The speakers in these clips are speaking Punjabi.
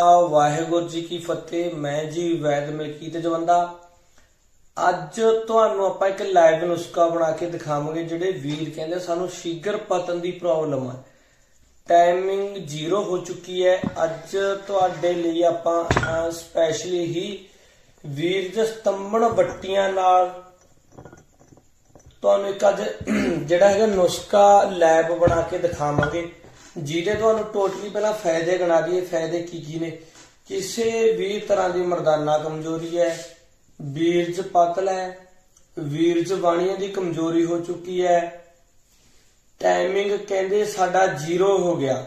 ਵਾਹਿਗੁਰੂ ਜੀ ਕੀ ਫਤਿਹ, ਮੈਂ ਜੀ ਵੈਦ ਮਲਕੀਤ ਜਵੰਦਾ। ਅੱਜ ਤੁਹਾਨੂੰ ਆਪਾਂ ਇੱਕ ਲਾਈਵ ਨੁਸਖਾ ਬਣਾ ਕੇ ਦਿਖਾਵਾਂਗੇ, ਜਿਹੜੇ ਵੀਰ ਕਹਿੰਦੇ ਸਾਨੂੰ ਸ਼ੀਗਰ ਪਤਨ ਦੀ ਪ੍ਰੋਬਲਮ ਹੈ ਟਾਈਮਿੰਗ ਜ਼ੀਰੋ ਹੋ ਚੁੱਕੀ ਹੈ। ਅੱਜ ਤੁਹਾਡੇ ਲਈ ਆਪਾਂ ਸਪੈਸ਼ਲੀ ਹੀ ਵੀਰ ਦੇ ਸਤੰਭਣ ਵੱਟੀਆਂ ਨਾਲ ਤੁਹਾਨੂੰ ਇੱਕ ਅੱਜ ਜਿਹੜਾ ਹੈਗਾ ਨੁਸਖਾ ਲੈਬ ਬਣਾ ਕੇ ਦਿਖਾਵਾਂਗੇ। ਜਿਹਦੇ ਤੁਹਾਨੂੰ ਟੋਟਲੀ ਪਹਿਲਾਂ ਫਾਇਦੇ ਗਣਾ ਦਈਏ, ਫਾਇਦੇ ਕੀ ਕੀ ਨੇ? ਕਿਸੇ ਵੀ ਤਰ੍ਹਾਂ ਦੀ ਮਰਦਾਨਾ ਕਮਜ਼ੋਰੀ ਹੈ ਵੀਰਜ ਪਤਲ ਹੈ ਵੀਰਜ ਬਾਣੀਆਂ ਦੀ ਕਮਜ਼ੋਰੀ ਹੋ ਚੁੱਕੀ ਹੈ ਟਾਈਮਿੰਗ ਕਹਿੰਦੇ ਸਾਡਾ ਜ਼ੀਰੋ ਹੋ ਗਿਆ।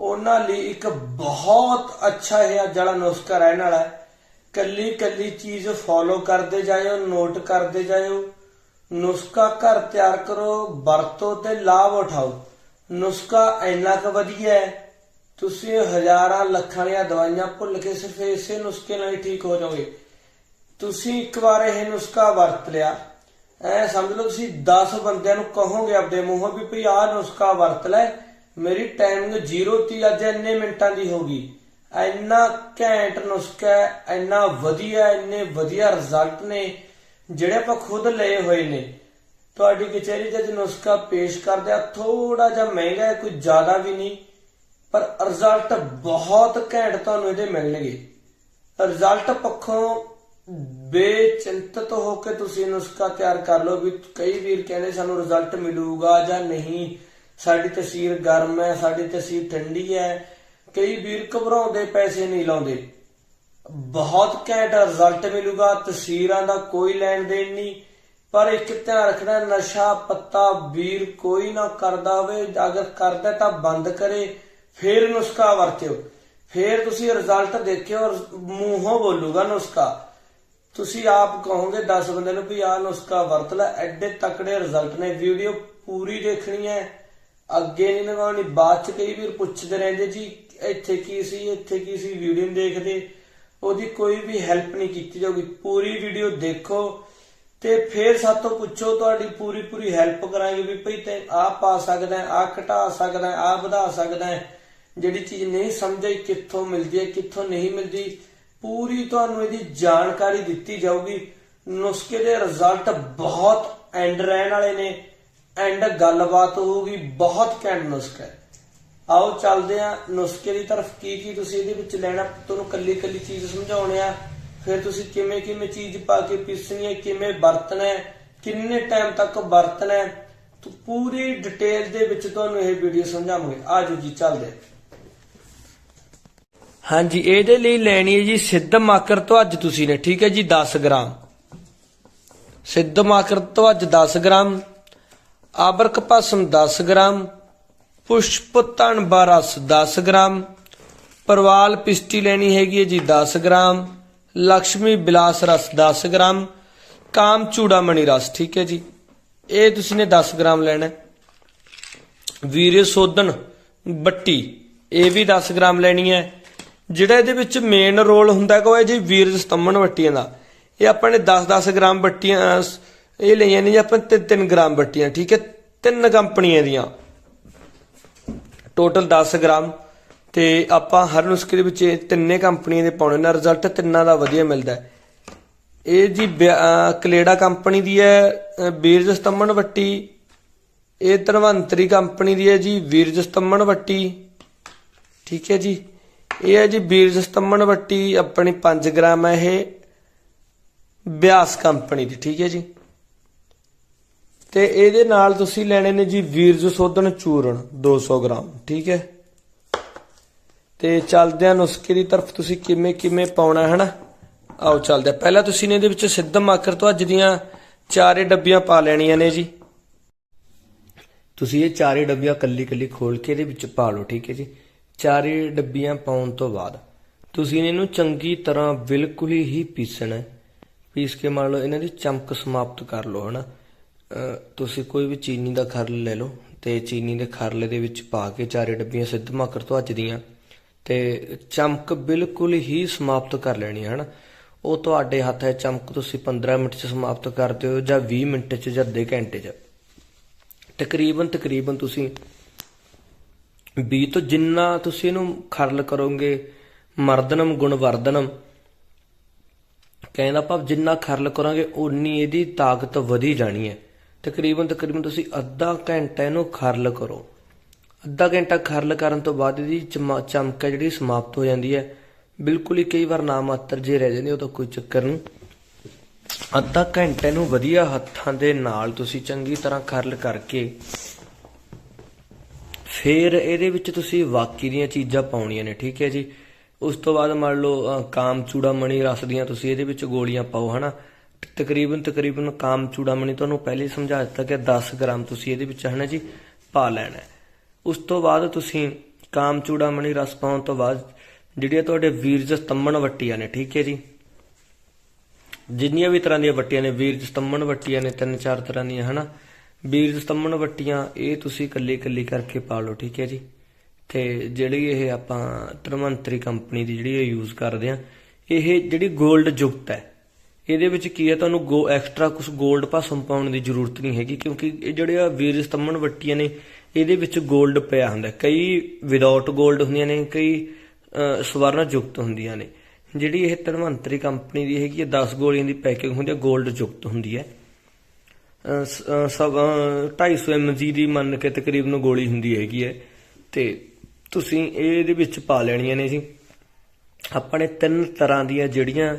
ਉਹਨਾਂ ਲਈ ਇੱਕ ਬਹੁਤ ਅੱਛਾ ਹੈ ਜਿਹੜਾ ਨੁਸਖਾ ਰਹਿਣ ਵਾਲਾ ਹੈ। ਕੱਲੀ ਕੱਲੀ ਚੀਜ਼ ਫੋਲੋ ਕਰਦੇ ਜਾਇਓ ਨੋਟ ਕਰਦੇ ਜਾਇਓ। ਨੁਸਖਾ ਘਰ ਤਿਆਰ ਕਰੋ, ਵਰਤੋ ਤੇ ਲਾਭ ਉਠਾਓ। ਨੁਸਖਾ ਇੰਨਾ ਕੁ ਵਧੀਆ ਹੈ, ਤੁਸੀਂ ਹਜ਼ਾਰਾਂ ਲੱਖਾਂ ਦੀਆਂ ਦਵਾਈਆਂ ਭੁੱਲ ਕੇ ਸਿਰਫ ਇਸੇ ਨੁਸਖੇ ਨਾਲ ਹੀ ਠੀਕ ਹੋ ਜਾਓਗੇ। ਤੁਸੀਂ ਇੱਕ ਵਾਰ ਇਹ ਨੁਸਖਾ ਵਰਤ ਲਿਆ, ਐ ਸਮਝ ਲਓ ਤੁਸੀਂ 10 ਬੰਦਿਆਂ ਨੂੰ ਕਹੋਗੇ ਆਪਦੇ ਮੂੰਹੋਂ ਵੀ ਭਈ ਆਹ ਨੁਸਖਾ ਵਰਤ ਲੈ, ਮੇਰੀ ਟਾਈਮਿੰਗ 0 ਤੀ, ਅੱਜ ਇੰਨੇ ਮਿੰਟਾਂ ਦੀ ਹੋਗੀ ਇੰਨਾ ਘੈਂਟ ਨੁਸਖਾ ਹੈ, ਇੰਨਾ ਵਧੀਆ, ਇੰਨੇ ਵਧੀਆ ਰਿਜ਼ਲਟ ਨੇ, ਜਿਹੜੇ ਆਪਾਂ ਖੁਦ ਲਏ ਹੋਏ ਨੇ। ਤੁਹਾਡੀ ਕਚਹਿਰੀ 'ਚ ਅੱਜ ਨੁਸਖਾ ਪੇਸ਼ ਕਰਦੇ ਆ ਥੋੜਾ ਜਿਹਾ ਮਹਿੰਗਾ ਹੈ, ਕੋਈ ਜ਼ਿਆਦਾ ਵੀ ਨਹੀਂ, ਪਰ ਰਿਜ਼ਲਟ ਬਹੁਤ ਘੈਂਟ ਤੁਹਾਨੂੰ ਇਹਦੇ ਮਿਲਣਗੇ। ਰਿਜ਼ਲਟ ਪੱਖੋਂ ਬੇਚਿੰਤਤ ਹੋ ਕੇ ਤੁਸੀਂ ਨੁਸਖਾ ਤਿਆਰ ਕਰ ਲਓ ਵੀ ਕਈ ਵੀਰ ਕਹਿੰਦੇ ਸਾਨੂੰ ਰਿਜ਼ਲਟ ਮਿਲੂਗਾ ਜਾਂ ਨਹੀਂ। ਸਾਡੀ ਤਸਵੀਰ ਗਰਮ ਹੈ, ਸਾਡੀ ਤਸਵੀਰ ਠੰਡੀ ਹੈ। ਕਈ ਵੀਰ ਘਬਰਾਉਂਦੇ, ਪੈਸੇ ਨਹੀਂ ਲਾਉਂਦੇ। ਬਹੁਤ ਘੈਂਟ ਰਿਜ਼ਲਟ ਮਿਲੂਗਾ ਤਸਵੀਰਾਂ ਦਾ ਕੋਈ ਲੈਣ ਦੇਣ ਨਹੀਂ। ਪਰ ਇੱਕ ਧਿਆਨ ਰੱਖਣਾ, ਨਸ਼ਾ ਪੱਤਾ ਵੀਰ ਕੋਈ ਨਾ ਕਰਦਾ ਹੋਵੇ, ਅਗਰ ਕਰਦਾ ਤਾਂ ਬੰਦ ਕਰੇ, ਫੇਰ ਨੁਸਖਾ ਵਰਤਿਓ। ਫੇਰ ਤੁਸੀਂ ਰਿਜ਼ਲਟ ਦੇਖਿਓ ਮੂੰਹੋਂ ਬੋਲੂਗਾ ਨੁਸਖਾ। ਤੁਸੀਂ ਆਪ ਕਹੋਗੇ 10 ਬੰਦੇ ਨੂੰ ਵੀ ਆਹ ਨੁਸਖਾ ਵਰਤ ਲੈ, ਐਡੇ ਤਕੜੇ ਰਿਜ਼ਲਟ ਨੇ, ਵੀਡੀਓ ਪੂਰੀ ਦੇਖਣੀ ਹੈ। ਅੱਗੇ ਨਹੀਂ ਲਗਾਉਣੀ, ਬਾਅਦ ਚ ਕਈ ਵੀਰ ਪੁੱਛਦੇ ਰਹਿੰਦੇ ਜੀ, ਇੱਥੇ ਕੀ ਸੀ, ਇੱਥੇ ਕੀ ਸੀ, ਵੀਡੀਓ ਦੇਖਦੇ। ਉਹਦੀ ਕੋਈ ਵੀ ਹੈਲਪ ਨਹੀਂ ਕੀਤੀ ਜਾਊਗੀ, ਪੂਰੀ ਵੀਡੀਓ ਦੇਖੋ। ਤੇ ਫਿਰ ਸਾਤੋਂ ਪੁੱਛੋ, ਤੁਹਾਡੀ ਪੂਰੀ ਪੂਰੀ ਹੈਲਪ ਕਰਾਂਗੇ ਵੀ ਭਈ ਤੇ ਆਹ ਪਾ ਸਕਦਾ ਆ ਘਟਾ ਸਕਦਾ ਆ ਵਧਾ ਸਕਦਾ ਜਿਹੜੀ ਚੀਜ਼ ਨਹੀਂ ਸਮਝ ਆਈ, ਕਿੱਥੋਂ ਮਿਲਦੀ ਹੈ, ਕਿੱਥੋਂ ਨਹੀਂ ਮਿਲਦੀ, ਪੂਰੀ ਤੁਹਾਨੂੰ ਇਹਦੀ ਜਾਣਕਾਰੀ ਦਿੱਤੀ ਜਾਊਗੀ। ਨੁਸਖੇ ਦੇ ਰਿਜ਼ਲਟ ਬਹੁਤ ਐਂਡ ਰਹਿਣ ਵਾਲੇ ਨੇ ਐਂਡ ਗੱਲਬਾਤ ਹੋਊਗੀ, ਬਹੁਤ ਘੈਂਟ ਨੁਸਖਾ ਆਓ ਚੱਲਦੇ ਆ ਨੁਸਖੇ ਦੀ ਤਰਫ ਕੀ ਕੀ ਤੁਸੀਂ ਇਹਦੇ ਵਿੱਚ ਲੈਣਾ, ਤੁਹਾਨੂੰ ਕੱਲੀ ਕੱਲੀ ਚੀਜ਼ ਸਮਝਾਉਣੇ ਆ। ਫਿਰ ਤੁਸੀਂ ਕਿਵੇਂ ਕਿਵੇਂ ਚੀਜ਼ ਪਾ ਕੇ ਪੀਸਣੀ ਹੈ, ਕਿਵੇਂ ਵਰਤਣਾ ਹੈ, ਕਿੰਨੇ ਟਾਈਮ ਤੱਕ ਵਰਤਣਾ ਹੈ, ਤੋ ਪੂਰੀ ਡਿਟੇਲ ਦੇ ਵਿੱਚ ਤੁਹਾਨੂੰ ਇਹ ਵੀਡੀਓ ਸਮਝਾਵਾਂਗੇ। ਆਜੋ ਜੀ, ਚੱਲਦੇ ਹਾਂਜੀ, ਇਹਦੇ ਲਈ ਲੈਣੀ ਹੈ ਜੀ ਸਿੱਧ ਮਾਕਰ ਤੋਂ ਅੱਜ ਤੁਸੀਂ ਨੇ, ਠੀਕ ਹੈ ਜੀ 10 ਗ੍ਰਾਮ। ਸਿੱਧ ਮਾਕਰ ਤੋਂ ਅੱਜ 10 ਗ੍ਰਾਮ, ਆਬਰਕ ਭਸਮ 10 ਗ੍ਰਾਮ, ਪੁਸ਼ਪ ਧਨ ਬਰਸ 10 ਗ੍ਰਾਮ, ਪਰਵਾਲ ਪਿਸਟੀ ਲੈਣੀ ਹੈਗੀ ਹੈ ਜੀ 10 ਗ੍ਰਾਮ ਲక్ష్ਮੀ ਬਿਲਾਸ ਰਸ 10 ਗ੍ਰਾਮ, ਕਾਮ ਚੂੜਾਮਣੀ ਰਸ, ਠੀਕ ਹੈ ਜੀ। ਇਹ ਤੁਸੀਂ ਨੇ 10 ਗ੍ਰਾਮ ਲੈਣਾ ਹੈ। ਵੀਰੇ ਸੋਦਨ ਬੱਟੀ, ਇਹ ਵੀ 10 ਗ੍ਰਾਮ ਲੈਣੀ ਹੈ। ਜਿਹੜਾ ਇਹਦੇ ਵਿੱਚ ਮੇਨ ਰੋਲ ਹੁੰਦਾ ਹੈ ਉਹ ਹੈ ਜੀ ਵੀਰ ਸਤੰਭਣ ਬੱਟੀਆਂ ਦਾ। ਇਹ ਆਪਾਂ ਨੇ 10-10 ਗ੍ਰਾਮ ਬੱਟੀਆਂ, ਇਹ ਲਈਆਂ ਨੇ ਜੀ ਆਪਾਂ 3 ਗ੍ਰਾਮ ਬੱਟੀਆਂ, ਠੀਕ ਹੈ। ਤਿੰਨ ਕੰਪਨੀਆਂ ਦੀਆਂ। Total 10 gram. ਤੇ ਆਪਾਂ ਹਰ ਨੁਸਖੇ ਦੇ ਵਿੱਚ ਇਹ ਤਿੰਨੇ ਕੰਪਨੀਆਂ ਦੇ ਪਾਉਣੇ ਨਾਲ ਰਿਜ਼ਲਟ ਤਿੰਨਾਂ ਦਾ ਵਧੀਆ ਮਿਲਦਾ ਹੈ। ਇਹ ਜੀ ਬਿਆ- ਕਲੇੜਾ ਕੰਪਨੀ ਦੀ ਹੈ, ਅਹ ਬੀਰਜ ਸਤੰਭਣ ਵੱਟੀ। ਇਹ ਧਨਵੰਤਰੀ ਕੰਪਨੀ ਦੀ ਹੈ ਜੀ ਵੀਰਜ ਸਤੰਭਣ ਵੱਟੀ। ਠੀਕ ਹੈ ਜੀ। ਇਹ ਹੈ ਜੀ ਬੀਰਜ ਸਤੰਭਣ ਵੱਟੀ, ਆਪਣੀ 5 ਗ੍ਰਾਮ ਹੈ ਇਹ। ਬਿਆਸ ਕੰਪਨੀ ਦੀ, ਠੀਕ ਹੈ ਜੀ। ਤੇ ਇਹਦੇ ਨਾਲ ਤੁਸੀਂ ਲੈਣੇ ਨੇ ਜੀ ਵੀਰਜ ਸੋਧਨ ਚੂਰਨ 200 ਗ੍ਰਾਮ, ਠੀਕ ਹੈ। ਤੇ ਚੱਲਦੇ ਨੁਸਖੇ ਦੀ ਤਰਫ, ਤੁਸੀਂ ਕਿਵੇਂ ਕਿਵੇਂ ਪਾਉਣਾ ਹੈ ਹਨਾ? ਆਓ ਚੱਲਦੇ ਪਹਿਲਾਂ ਤੁਸੀਂ ਨੇ ਇਹਦੇ ਵਿੱਚ ਸਿੱਧ ਮਾਕਰ ਤੋਂ ਅੱਜ ਦੀਆਂ ਚਾਰੇ ਡੱਬੀਆਂ ਪਾ ਲੈਣੀਆਂ ਨੇ ਜੀ। ਤੁਸੀਂ ਇਹ ਚਾਰੇ ਡੱਬੀਆਂ ਕੱਲੀ ਕੱਲੀ ਖੋਲ ਕੇ ਇਹਦੇ ਵਿੱਚ ਪਾ ਲਓ, ਠੀਕ ਹੈ ਜੀ? ਚਾਰੇ ਡੱਬੀਆਂ ਪਾਉਣ ਤੋਂ ਬਾਅਦ ਤੁਸੀਂ ਇਹਨੂੰ ਚੰਗੀ ਤਰ੍ਹਾਂ ਬਿਲਕੁਲ ਹੀ ਪੀਸਣਾ ਪੀਸ ਕੇ ਮੰਨ ਲਓ ਇਹਨਾਂ ਦੀ ਚਮਕ ਸਮਾਪਤ ਕਰ ਲਓ, ਹਨਾ? ਤੁਸੀਂ ਕੋਈ ਵੀ ਚੀਨੀ ਦਾ ਖਰਲ ਲੈ ਲਓ ਤੇ ਚੀਨੀ ਦੇ ਖਰਲੇ ਦੇ ਵਿੱਚ ਪਾ ਕੇ ਚਾਰੇ ਡੱਬੀਆਂ ਸਿੱਧ ਮਾਕਰ ਤੋਂ ਅੱਜ ਦੀਆਂ ਤੇ ਚਮਕ ਬਿਲਕੁਲ ਹੀ ਸਮਾਪਤ ਕਰ ਲੈਣੀ ਹੈ, ਹਨਾ? ਉਹ ਤੁਹਾਡੇ ਹੱਥ ਹੈ ਚਮਕ, ਤੁਸੀਂ 15 ਮਿੰਟ ਚ ਸਮਾਪਤ ਕਰ ਦਿਓ ਜਾਂ 20 ਮਿੰਟ ਚ ਜਾਂ ਅੱਧੇ ਘੰਟੇ ਚ। ਤਕਰੀਬਨ ਤਕਰੀਬਨ ਤੁਸੀਂ 20 ਤੋਂ ਜਿੰਨਾ ਤੁਸੀਂ ਇਹਨੂੰ ਖਰਲ ਕਰੋਗੇ, ਮਰਦਨਮ ਗੁਣ ਵਰਦਨਮ ਕਹਿੰਦਾ ਭਾਵ ਜਿੰਨਾ ਖਰਲ ਕਰਾਂਗੇ, ਓਨੀ ਇਹਦੀ ਤਾਕਤ ਵਧੀ ਜਾਣੀ ਹੈ। ਤਕਰੀਬਨ ਤਕਰੀਬਨ ਤੁਸੀਂ ਅੱਧਾ ਘੰਟਾ ਇਹਨੂੰ ਖਰਲ ਕਰੋ। ਅੱਧਾ ਘੰਟਾ ਖਰਲ ਕਰਨ ਤੋਂ ਬਾਅਦ ਇਹਦੀ ਚਮ- ਚਮਕ ਹੈ ਜਿਹੜੀ ਸਮਾਪਤ ਹੋ ਜਾਂਦੀ ਹੈ। ਬਿਲਕੁਲ ਹੀ ਕਈ ਵਾਰ ਨਾ ਮਾਤਰ ਜੇ ਰਹਿ ਜਾਂਦੀ ਉਹ ਤਾਂ ਕੋਈ ਚੱਕਰ ਨਹੀਂ। ਅੱਧਾ ਘੰਟੇ ਨੂੰ ਵਧੀਆ ਹੱਥਾਂ ਦੇ ਨਾਲ ਤੁਸੀਂ ਚੰਗੀ ਤਰ੍ਹਾਂ ਖਰਲ ਕਰਕੇ ਫਿਰ ਇਹਦੇ ਵਿੱਚ ਤੁਸੀਂ ਬਾਕੀ ਦੀਆਂ ਚੀਜ਼ਾਂ ਪਾਉਣੀਆਂ ਨੇ ਠੀਕ ਹੈ ਜੀ। ਉਸ ਤੋਂ ਬਾਅਦ ਮੰਨ ਲਓ ਅ, ਕਾਮ ਚੂੜਾਮਣੀ ਰਸ ਦੀਆਂ ਤੁਸੀਂ ਇਹਦੇ ਵਿੱਚ ਗੋਲੀਆਂ ਪਾਓ ਹਨਾ। ਤਕਰੀਬਨ ਤਕਰੀਬਨ ਕਾਮ ਚੂੜਾਮਣੀ ਤੁਹਾਨੂੰ ਪਹਿਲੇ ਸਮਝਾ ਦਿੱਤਾ ਕਿ 10 ਗ੍ਰਾਮ ਤੁਸੀਂ ਇਹਦੇ ਵਿੱਚ ਹਨਾ ਜੀ ਪਾ ਲੈਣਾ ਉਸ ਤੋਂ ਬਾਅਦ ਤੁਸੀਂ ਕਾਮ ਚੂੜਾਮਣੀ ਰਸ ਪਾਉਣ ਤੋਂ ਬਾਅਦ ਜਿਹੜੀਆਂ ਤੁਹਾਡੇ ਵੀਰਜ ਸਤੰਭਣ ਵੱਟੀਆਂ ਨੇ, ਠੀਕ ਹੈ ਜੀ? ਜਿੰਨੀਆਂ ਵੀ ਤਰ੍ਹਾਂ ਦੀਆਂ ਵੱਟੀਆਂ ਨੇ ਵੀਰਜ ਸਤੰਭਣ ਵੱਟੀਆਂ ਨੇ, ਤਿੰਨ ਚਾਰ ਤਰ੍ਹਾਂ ਦੀਆਂ, ਹਨਾ? ਵੀਰਜ ਸਤੰਭਣ ਵੱਟੀਆਂ ਇਹ ਤੁਸੀਂ ਇਕੱਲੀ ਇਕੱਲੀ ਕਰਕੇ ਪਾ ਲਓ, ਠੀਕ ਹੈ ਜੀ? ਤੇ ਜਿਹੜੀ ਇਹ ਆਪਾਂ ਧਰਮੰਤਰੀ ਕੰਪਨੀ ਦੀ ਜਿਹੜੀ ਇਹ ਯੂਜ਼ ਕਰਦੇ ਆ, ਇਹ ਜਿਹੜੀ 골ਡ ਯੁਕਤ ਹੈ, ਇਹਦੇ ਵਿੱਚ ਕੀ ਹੈ? ਤੁਹਾਨੂੰ ਗੋ ਐਕਸਟਰਾ ਕੁਝ 골ਡ ਭਾਸ਼ਮ ਪਾਉਣ ਦੀ ਜ਼ਰੂਰਤ ਨਹੀਂ ਹੈਗੀ, ਕਿਉਂਕਿ ਇਹ ਜਿਹੜੇ ਆ ਵੀਰ ਸਤੰਭਣ ਵੱਟੀਆਂ ਨੇ ਇਹਦੇ ਵਿੱਚ 골ਡ ਪਿਆ ਹੁੰਦਾ। ਕਈ ਵਿਦਆਊਟ 골ਡ ਹੁੰਦੀਆਂ ਨੇ, ਕਈ ਸਵਰਨ ਯੁਕਤ ਹੁੰਦੀਆਂ ਨੇ। ਜਿਹੜੀ ਇਹ ਧਨਵੰਤਰੀ ਕੰਪਨੀ ਦੀ ਹੈਗੀ ਹੈ 10 ਗੋਲੀਆਂ ਦੀ ਪੈਕਿੰਗ ਹੁੰਦੀ ਹੈ 골ਡ ਯੁਕਤ ਹੁੰਦੀ ਹੈ ਸਭ 250 ਜੀ ਦੀ ਮੰਨ ਕੇ ਤਕਰੀਬਨ ਗੋਲੀ ਹੁੰਦੀ ਹੈਗੀ ਹੈ। ਤੇ ਤੁਸੀਂ ਇਹ ਇਹਦੇ ਵਿੱਚ ਪਾ ਲੈਣੀਆਂ ਨੇ ਜੀ। ਆਪਾਂ ਨੇ ਤਿੰਨ ਤਰ੍ਹਾਂ ਦੀਆਂ ਜਿਹੜੀਆਂ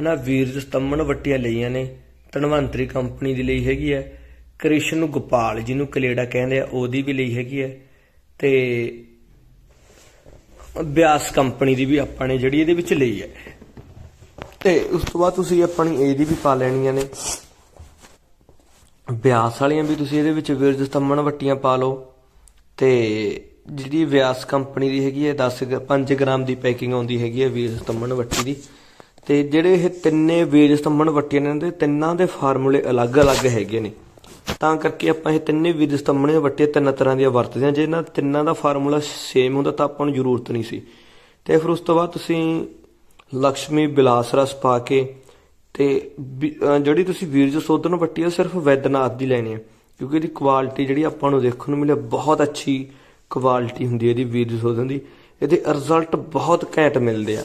ਹਨਾ ਵੀਰਜ ਸਤੰਮਣ ਵੱਟੀਆਂ ਲਈਆਂ ਨੇ, ਧਨਵੰਤਰੀ ਕੰਪਨੀ ਦੀ ਲਈ ਹੈਗੀ ਹੈ। ਕ੍ਰਿਸ਼ਨ ਗੋਪਾਲ ਜਿਹਨੂੰ ਕਲੇੜਾ ਕਹਿੰਦੇ ਆ, ਉਹਦੀ ਵੀ ਲਈ ਹੈਗੀ ਹੈ ਤੇ ਬਿਆਸ ਕੰਪਨੀ ਦੀ ਵੀ ਆਪਾਂ ਨੇ ਜਿਹੜੀ ਇਹਦੇ ਵਿੱਚ ਲਈ ਹੈ। ਤੇ ਉਸ ਤੋਂ ਬਾਅਦ ਤੁਸੀਂ ਆਪਣੀ ਇਹਦੀ ਵੀ ਪਾ ਲੈਣੀਆਂ ਨੇ। ਬਿਆਸ ਵਾਲੀਆਂ ਵੀ ਤੁਸੀਂ ਇਹਦੇ ਵਿੱਚ ਵੀਰਜ ਸਤੰਭਣ ਵੱਟੀਆਂ ਪਾ ਲਓ। ਤੇ ਜਿਹੜੀ ਵਿਆਸ ਕੰਪਨੀ ਦੀ ਹੈਗੀ ਹੈ 10 ਗ- 5 ਗ੍ਰਾਮ ਦੀ ਪੈਕਿੰਗ ਆਉਂਦੀ ਹੈਗੀ ਹੈ ਵੀਰ ਸਤੰਭਣ ਵੱਟੀ ਦੀ। ਤੇ ਜਿਹੜੇ ਇਹ ਤਿੰਨੇ ਵੀਰ ਸਤੰਭਣ ਵੱਟੀਆਂ ਨੇ, ਤੇ ਤਿੰਨਾਂ ਦੇ ਫਾਰਮੂਲੇ ਅਲੱਗ-ਅਲੱਗ ਹੈਗੇ ਨੇ। ਤਾਂ ਕਰਕੇ ਆਪਾਂ ਇਹ ਤਿੰਨੇ ਵੀ ਸਤੰਭਣ ਵੱਟੀਆਂ ਤਿੰਨ ਤਰ੍ਹਾਂ ਦੀਆਂ ਵਰਤਦੇ ਹਾਂ। ਜੇ ਇਹਨਾਂ ਤਿੰਨਾਂ ਦਾ ਫਾਰਮੂਲਾ ਸੇਮ ਹੁੰਦਾ ਤਾਂ ਆਪਾਂ ਨੂੰ ਜ਼ਰੂਰਤ ਨਹੀਂ ਸੀ। ਤੇ ਫਿਰ ਉਸ ਤੋਂ ਬਾਅਦ ਤੁਸੀਂ ਲక్ష్ਮੀ ਬਿਲਾਸ ਰਸ ਪਾ ਕੇ ਤੇ ਜਿਹੜੀ ਤੁਸੀਂ ਵੀਰਜ ਸੋਧਨ ਵੱਟੀ ਆ ਸਿਰਫ ਵੈਦਨਾਥ ਦੀ ਲੈਣੀ ਹੈ ਕਿਉਂਕਿ ਇਹਦੀ ਕੁਆਲਿਟੀ ਜਿਹੜੀ ਆਪਾਂ ਨੂੰ ਦੇਖਣ ਨੂੰ ਮਿਲੇ ਬਹੁਤ ਅੱਛੀ ਕੁਆਲਿਟੀ ਹੁੰਦੀ ਹੈ ਇਹਦੀ ਵੀਰਜ ਸੋਧਨ ਦੀ। ਇਹਦੇ ਰਿਜ਼ਲਟ ਬਹੁਤ ਘੈਂਟ ਮਿਲਦੇ ਆ।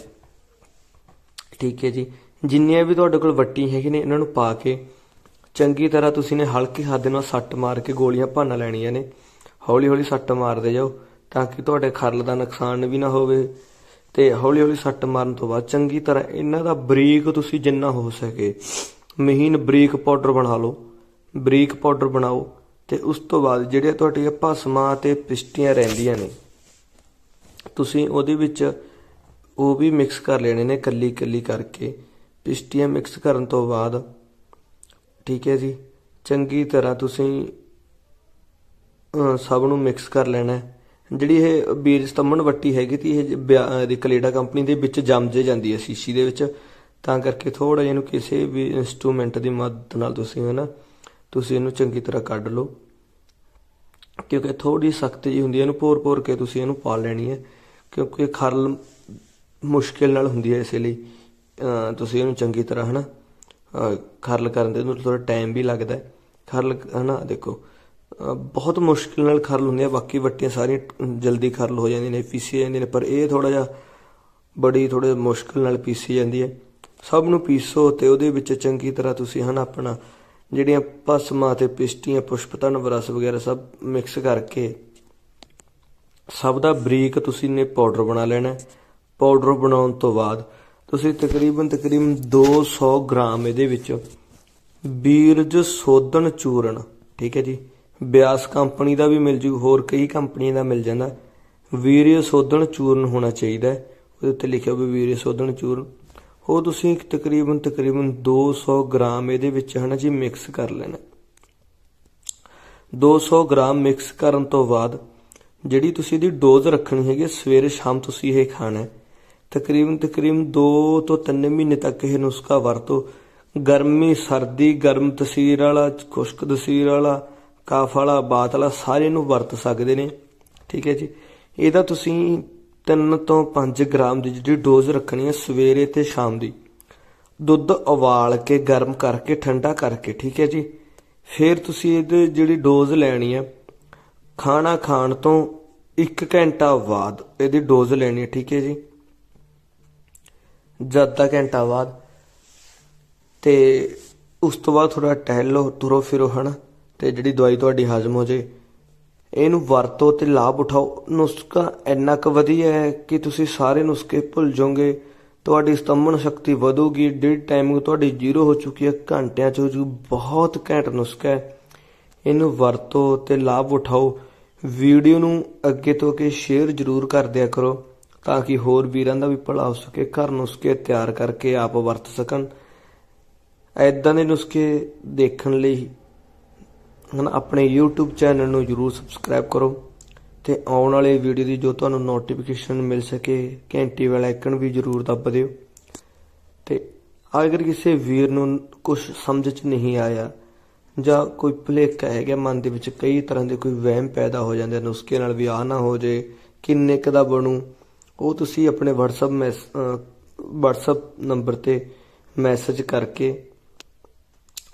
ਠੀਕ ਹੈ ਜੀ। ਜਿੰਨੀਆਂ ਵੀ ਤੁਹਾਡੇ ਕੋਲ ਵੱਟੀ ਹੈਗੀ ਨੇ, ਇਹਨਾਂ ਨੂੰ ਪਾ ਕੇ ਚੰਗੀ ਤਰ੍ਹਾਂ ਤੁਸੀਂ ਨੇ ਹਲਕੇ ਹੱਦ ਨਾਲ ਸੱਟ ਮਾਰ ਕੇ ਗੋਲੀਆਂ ਭੰਨ ਲੈਣੀਆਂ ਨੇ। ਹੌਲੀ ਹੌਲੀ ਸੱਟ ਮਾਰਦੇ ਜਾਓ ਤਾਂ ਕਿ ਤੁਹਾਡੇ ਖਰਲ ਦਾ ਨੁਕਸਾਨ ਵੀ ਨਾ ਹੋਵੇ। ਤੇ ਹੌਲੀ ਹੌਲੀ ਸੱਟ ਮਾਰਨ ਤੋਂ ਬਾਅਦ ਚੰਗੀ ਤਰ੍ਹਾਂ ਇਹਨਾਂ ਦਾ ਬਰੀਕ ਤੁਸੀਂ ਜਿੰਨਾ ਹੋ ਸਕੇ, ਮਹੀਨ ਬਰੀਕ ਪਾਊਡਰ ਬਣਾ ਲਓ। ਬਰੀਕ ਪਾਊਡਰ ਬਣਾਓ ਤੇ ਉਸ ਤੋਂ ਬਾਅਦ ਜਿਹੜੇ ਤੁਹਾਡੀਆਂ ਭਸਮਾਂ ਤੇ ਪਿਸ਼ਟੀਆਂ ਰਹਿੰਦੀਆਂ ਨੇ, ਤੁਸੀਂ ਉਹਦੇ ਵਿੱਚ ਉਹ ਵੀ ਮਿਕਸ ਕਰ ਲੈਣੇ ਨੇ ਕੱਲੀ ਕੱਲੀ ਕਰਕੇ। ਪਿਸ਼ਟੀਆਂ ਮਿਕਸ ਕਰਨ ਤੋਂ ਬਾਅਦ ਠੀਕ ਹੈ ਜੀ। ਚੰਗੀ ਤਰ੍ਹਾਂ ਤੁਸੀਂ ਸਭ ਨੂੰ ਮਿਕਸ ਕਰ ਲੈਣਾ ਜਿਹੜੀ ਇਹ ਬੀਜ ਸਤੰਭਣ ਵੱਟੀ ਹੈਗੀ ਤੀ, ਇਹ ਬਿਆ- ਇਹਦੀ ਕਲੇਡਾ ਕੰਪਨੀ ਦੇ ਵਿੱਚ ਜੰਮ ਜੇ ਜਾਂਦੀ ਹੈ ਸ਼ੀਸ਼ੀ ਦੇ ਵਿੱਚ। ਤਾਂ ਕਰਕੇ ਥੋੜਾ ਜਿਹਾ ਇਹਨੂੰ ਕਿਸੇ ਵੀ ਇਨਸਟਰੂਮੈਂਟ ਦੀ ਮਦਦ ਨਾਲ ਤੁਸੀਂ, ਹਨਾ, ਤੁਸੀਂ ਇਹਨੂੰ ਚੰਗੀ ਤਰ੍ਹਾਂ ਕੱਢ ਲਓ। ਕਿਉਂਕਿ ਥੋੜੀ ਸਖਤ ਜੀ ਹੁੰਦੀ ਹੈ, ਇਹਨੂੰ ਪੋਰ ਪੋਰ ਕੇ ਤੁਸੀਂ ਇਹਨੂੰ ਪਾ ਲੈਣੀ ਹੈ। ਕਿਉਂਕਿ ਖਰਲ ਮੁਸ਼ਕਿਲ ਨਾਲ ਹੁੰਦੀ ਹੈ ਇਸੇ ਲਈ ਤੁਸੀਂ ਇਹਨੂੰ ਚੰਗੀ ਤਰ੍ਹਾਂ, ਹਨਾ ਅਹ ਖਰਲ ਕਰਨ ਦੇ ਨੂੰ ਥੋੜਾ ਟਾਈਮ ਵੀ ਲੱਗਦਾ ਹੈ। ਖਰਲ, ਹਨਾ, ਦੇਖੋ ਬਹੁਤ ਮੁਸ਼ਕਿਲ ਨਾਲ ਖਰਲ ਹੁੰਦੀ ਹੈ, ਬਾਕੀ ਵੱਟੀਆਂ ਸਾਰੀਆਂ ਜਲਦੀ ਖਰਲ ਹੋ ਜਾਂਦੀਆਂ ਨੇ ਪੀਸੀ ਜਾਂਦੀਆਂ ਨੇ, ਪਰ ਇਹ ਥੋੜਾ ਜਿਹਾ ਬੜੀ ਥੋੜੇ ਮੁਸ਼ਕਿਲ ਨਾਲ ਪੀਸੀ ਜਾਂਦੀ ਹੈ। ਸਭ ਨੂੰ ਪੀਸੋ ਤੇ ਉਹਦੇ ਵਿੱਚ ਚੰਗੀ ਤਰ੍ਹਾਂ ਤੁਸੀਂ, ਹਨਾ, ਆਪਣਾ ਜਿਹੜੀਆਂ ਭਸਮਾਂ ਤੇ ਪਿਸ਼ਟੀਆਂ ਪੁਸ਼ਪਤਨ ਰਸ ਵਗੈਰਾ ਸਭ ਮਿਕਸ ਕਰਕੇ ਸਭ ਦਾ ਬਰੀਕ ਤੁਸੀਂ ਨੇ ਪਾਊਡਰ ਬਣਾ ਲੈਣਾ ਪਾਊਡਰ ਬਣਾਉਣ ਤੋਂ ਬਾਅਦ ਤੁਸੀਂ ਤਕਰੀਬਨ ਤਕਰੀਬਨ 200 ਗ੍ਰਾਮ ਇਹਦੇ ਵਿੱਚ ਬੀਰਜ ਸੋਧਨ ਚੂਰਨ, ਠੀਕ ਹੈ ਜੀ। ਬਿਆਸ ਕੰਪਨੀ ਦਾ ਵੀ ਮਿਲ ਜੂ, ਹੋਰ ਕਈ ਕੰਪਨੀਆਂ ਦਾ ਮਿਲ ਜਾਂਦਾ। ਵੀਰਜ ਸੋਧਨ ਚੂਰਨ ਹੋਣਾ ਚਾਹੀਦਾ ਉਹਦੇ ਉੱਤੇ ਲਿਖਿਆ ਹੋਵੇ ਵੀਰਜ ਸੋਧਨ ਚੂਰਨ। ਉਹ ਤੁਸੀਂ ਤਕਰੀਬਨ ਤਕਰੀਬਨ 200 ਗ੍ਰਾਮ ਇਹਦੇ ਵਿੱਚ ਹਨਾ ਜੀ, ਮਿਕਸ ਕਰ ਲੈਣਾ। 200 ਗ੍ਰਾਮ ਮਿਕਸ ਕਰਨ ਤੋਂ ਬਾਅਦ ਜਿਹੜੀ ਤੁਸੀਂ ਇਹਦੀ ਡੋਜ਼ ਰੱਖਣੀ ਹੈਗੀ ਸਵੇਰੇ ਸ਼ਾਮ ਤੁਸੀਂ ਇਹ ਖਾਣਾ ਹੈ। ਤਕਰੀਬਨ ਤਕਰੀਬਨ 2 ਤੋਂ 3 ਮਹੀਨੇ ਤੱਕ ਇਹ ਨੁਸਖਾ ਵਰਤੋ। ਗਰਮੀ, ਸਰਦੀ, ਗਰਮ ਤਸੀਰ ਵਾਲਾ, ਖੁਸ਼ਕ ਤਸੀਰ ਵਾਲਾ, ਕਾਫ ਵਾਲਾ, ਬਾਤ ਵਾਲਾ ਸਾਰੇ ਨੂੰ ਵਰਤ ਸਕਦੇ ਨੇ। ਠੀਕ ਹੈ ਜੀ? ਇਹਦਾ ਤੁਸੀਂ 3 ਤੋਂ 5 ਗ੍ਰਾਮ ਦੀ ਜਿਹੜੀ ਡੋਜ਼ ਰੱਖਣੀ ਹੈ ਸਵੇਰੇ ਤੇ ਸ਼ਾਮ ਦੀ। ਦੁੱਧ ਉਬਾਲ ਕੇ ਗਰਮ ਕਰਕੇ, ਠੰਡਾ ਕਰਕੇ, ਠੀਕ ਹੈ ਜੀ? ਫਿਰ ਤੁਸੀਂ ਇਹਦੇ ਜਿਹੜੀ ਡੋਜ਼ ਲੈਣੀ ਹੈ, ਖਾਣਾ ਖਾਣ ਤੋਂ 1 ਘੰਟਾ ਬਾਅਦ ਇਹਦੀ ਡੋਜ਼ ਲੈਣੀ ਹੈ, ਠੀਕ ਹੈ ਜੀ? ਜਾਂ ਅੱਧਾ ਘੰਟਾ ਬਾਅਦ। ਤੇ ਉਸ ਤੋਂ ਬਾਅਦ ਥੋੜਾ ਟਹਿਲ ਲਓ ਤੁਰੋ ਫਿਰੋ, ਹਨਾ? ਤੇ ਜਿਹੜੀ ਦਵਾਈ ਤੁਹਾਡੀ ਹਜਮ ਹੋ ਜੇ, ਇਹਨੂੰ ਵਰਤੋ ਤੇ ਲਾਭ ਉਠਾਓ। ਨੁਸਖਾ ਇੰਨਾ ਕੁ ਵਧੀਆ ਹੈ ਕਿ ਤੁਸੀਂ ਸਾਰੇ ਨੁਸਖੇ ਭੁੱਲ ਜਾਓਗੇ। ਤੁਹਾਡੀ ਸਤੰਭਨ ਸ਼ਕਤੀ ਵਧੂਗੀ, ਡੇਢ ਟਾਈਮਿੰਗ ਤੁਹਾਡੀ ਜ਼ੀਰੋ ਹੋ ਚੁੱਕੀ ਹੈ, ਘੰਟਿਆਂ ਚ ਹੋ ਜੂ ਬਹੁਤ ਘੈਂਟ ਨੁਸਖਾ ਹੈ। ਇਹਨੂੰ ਵਰਤੋ ਤੇ ਲਾਭ ਉਠਾਓ। ਵੀਡੀਓ ਨੂੰ ਅੱਗੇ ਤੋਂ ਅੱਗੇ ਸ਼ੇਅਰ ਜ਼ਰੂਰ ਕਰ ਦਿਆ ਕਰੋ। ਤਾਂ ਕਿ ਹੋਰ ਵੀਰਾਂ ਦਾ ਵੀ ਭਲਾ ਹੋ ਸਕੇ, ਘਰ ਨੁਸਖੇ ਤਿਆਰ ਕਰਕੇ ਆਪ ਵਰਤ ਸਕਣ। ਐਦਾਂ ਦੇ ਨੁਸਖੇ ਦੇਖਣ ਲਈ ਹਨ ਆਪਣੇ YouTube ਚੈਨਲ ਨੂੰ ਜਰੂਰ ਸਬਸਕ੍ਰਾਈਬ ਕਰੋ ਤੇ ਆਉਣ ਵਾਲੇ ਵੀਡੀਓ ਦੀ ਜੋ ਤੁਹਾਨੂੰ ਨੋਟੀਫਿਕੇਸ਼ਨ ਮਿਲ ਸਕੇ, ਘੰਟੀ ਵਾਲਾ ਆਈਕਨ ਵੀ ਜਰੂਰ ਦੱਬ ਦਿਓ। ਤੇ ਅਗਰ ਕਿਸੇ ਵੀਰ ਨੂੰ ਕੁਝ ਸਮਝ ਚ ਨਹੀਂ ਆਇਆ ਜਾਂ ਕੋਈ ਭੁਲੇਖਾ ਹੈਗਾ ਮਨ ਦੇ ਵਿੱਚ ਕਈ ਤਰ੍ਹਾਂ ਦੇ ਕੋਈ ਵਹਿਮ ਪੈਦਾ ਹੋ ਜਾਂਦੇ ਨੇ ਉਸਕੇ ਨਾਲ ਵੀ ਆ ਨਾ ਹੋ ਜੇ ਕਿੰਨੇ ਕੁ ਦਾ ਬਣੂ ਉਹ ਤੁਸੀਂ ਆਪਣੇ WhatsApp ਮੈਸ, ਅਹ, WhatsApp ਨੰਬਰ ਤੇ ਮੈਸੇਜ ਕਰਕੇ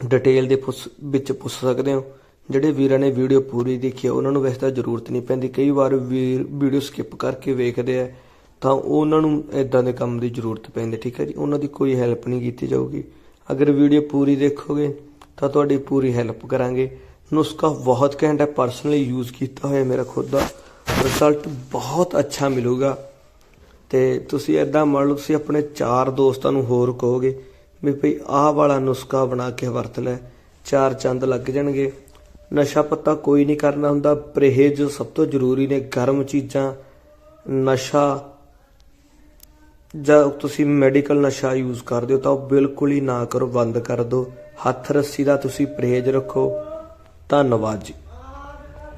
ਡਿਟੇਲ ਦੇ ਪੁੱਛ- ਵਿੱਚ ਪੁੱਛ ਸਕਦੇ ਹੋ। ਜਿਹੜੇ ਵੀਰਾਂ ਨੇ ਵੀਡੀਓ ਪੂਰੀ ਦੇਖੀ ਹੈ ਉਹਨਾਂ ਨੂੰ ਵੈਸੇ ਤਾਂ ਜ਼ਰੂਰਤ ਨਹੀਂ ਪੈਂਦੀ। ਕਈ ਵਾਰ ਵੀਰ ਵੀਡੀਓ ਸਕਿਪ ਕਰਕੇ ਵੇਖਦੇ ਆ, ਤਾਂ ਉਹਨਾਂ ਨੂੰ ਇਦਾਂ ਦੇ ਕੰਮ ਦੀ ਜ਼ਰੂਰਤ ਪੈਂਦੀ, ਠੀਕ ਹੈ ਜੀ? ਉਹਨਾਂ ਦੀ ਕੋਈ ਹੈਲਪ ਨਹੀਂ ਕੀਤੀ ਜਾਊਗੀ। ਅਗਰ ਵੀਡੀਓ ਪੂਰੀ ਦੇਖੋਗੇ, ਤਾਂ ਤੁਹਾਡੀ ਪੂਰੀ ਹੈਲਪ ਕਰਾਂਗੇ। ਨੁਸਖਾ ਬਹੁਤ ਘੈਂਟ ਹੈ ਪਰਸਨਲੀ ਯੂਜ਼ ਕੀਤਾ ਹੋਇਆ ਮੇਰਾ ਖੁਦ ਦਾ। ਰਿਜ਼ਲਟ ਬਹੁਤ ਅੱਛਾ ਮਿਲੂਗਾ। ਤੇ ਤੁਸੀਂ ਐਦਾਂ ਮੰਨ ਲਓ, ਤੁਸੀਂ ਆਪਣੇ ਚਾਰ ਦੋਸਤਾਂ ਨੂੰ ਹੋਰ ਕਹੋਗੇ ਵੀ ਭਈ ਆਹ ਵਾਲਾ ਨੁਸਖਾ ਬਣਾ ਕੇ ਵਰਤ ਲੈ, ਚਾਰ ਚੰਦ ਲੱਗ ਜਾਣਗੇ। ਨਸ਼ਾ ਪੱਤਾ ਕੋਈ ਨਹੀਂ ਕਰਨਾ ਹੁੰਦਾ, ਪਰਹੇਜ਼ ਸਭ ਤੋਂ ਜ਼ਰੂਰੀ ਨੇ ਗਰਮ ਚੀਜ਼ਾਂ, ਨਸ਼ਾ, ਜਾਂ ਤੁਸੀਂ ਮੈਡੀਕਲ ਨਸ਼ਾ ਯੂਜ਼ ਕਰਦੇ ਹੋ ਤਾਂ ਉਹ ਬਿਲਕੁਲ ਹੀ ਨਾ ਕਰੋ, ਬੰਦ ਕਰ ਦਿਓ। ਹੱਥ ਰੱਸੀ ਦਾ ਤੁਸੀਂ ਪਰਹੇਜ਼ ਰੱਖੋ। ਧੰਨਵਾਦ ਜੀ।